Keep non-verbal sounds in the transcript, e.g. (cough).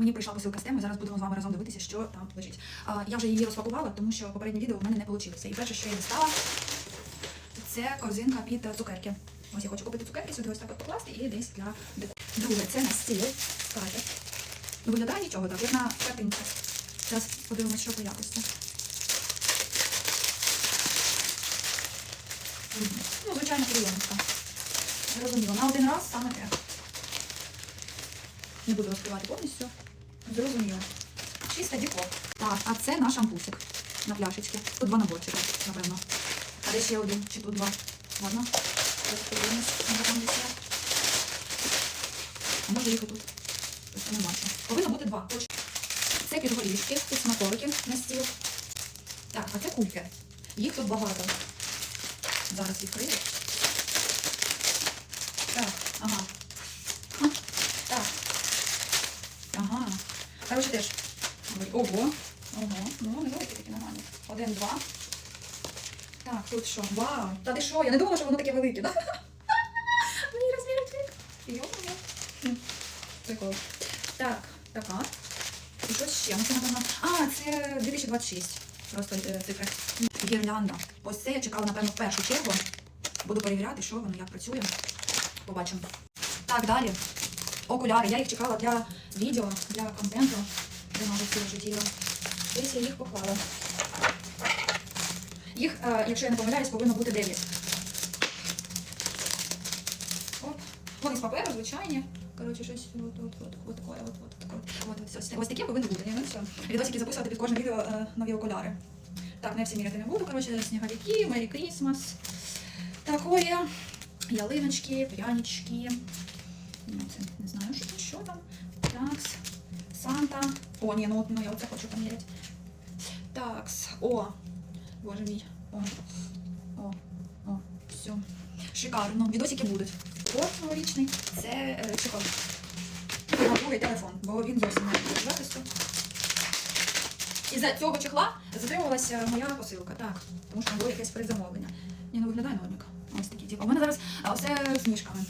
Мені прийшла посилка з теми. Зараз будемо з вами разом дивитися, що там лежить. Я вже її розпакувала, тому що попереднє відео в мене не вийшло. І перше, що я дістала, це корзинка під цукерки. Ось я хочу купити цукерки, сюди ось так покласти і десь для декору. Друге, це настіл. Скатерть. Ну, виглядає нічого так, як на картинці. Зараз подивимось, що по якості. Ну, звичайно, клейонка. Зрозуміло. На один раз саме те. Не буду розкривати повністю. Зрозуміло. Чисте діко. Так, а це наш шампусик на пляшечки. Тут два наборчика, напевно. А де ще один? Чи тут два? Ладно. А може їх тут? Просто не бачу. Повинно бути два. Це підгорішки, тут смаколики на стіл. Так, а це кульки. Їх тут багато. Зараз відкрию. Так, ага. Ха, Так. Ага. Коротше, теж. Ого. Ого. Ну, невеликі такі нормальні. Один, два. Так, тут що? Вау! Та ти що? Я не думала, що воно таке велике, да? (laughs) Мені розмір відвік. Йо-моє. Прикол. Так, така. І щось ще. Ну, це, напевно... А, це 2026. Просто е, цифри. Гірлянда. Ось це я чекала, напевно, в першу чергу. Буду перевіряти, що воно, як працює. Побачимо. Так, далі. Окуляри. Я їх чекала для відео, для контенту. Де мабуть все вже тіло. Десь я їх поклала. Їх, е, якщо я не помиляюсь, повинно бути 9. Оп. Вони з паперу, звичайні. Коротше, щось от, от, от, от, таке, от, от, таке. От, ось, ось, такі повинні бути. Ну, все. Відосики записувати під кожне відео е, нові окуляри. Так, не всі міряти не буду. Коротше, сніговики, Мері Крісмас. Такое. Ялиночки, прянички. Ну, це не знаю, що, що там. Такс. Санта. О, ні, ну, ну я оце хочу поміряти. Такс. О, боже мій. О. О. О. Все. Шикарно. Відосики будуть. Торт новорічний. Це е, чехол. На другий телефон, бо він зовсім не буде захисту. І за цього чехла затримувалася моя посилка. Так, тому що було якесь перезамовлення. Ні, ну виглядає норміка. Ось такі, типу. У мене зараз все з ніжками.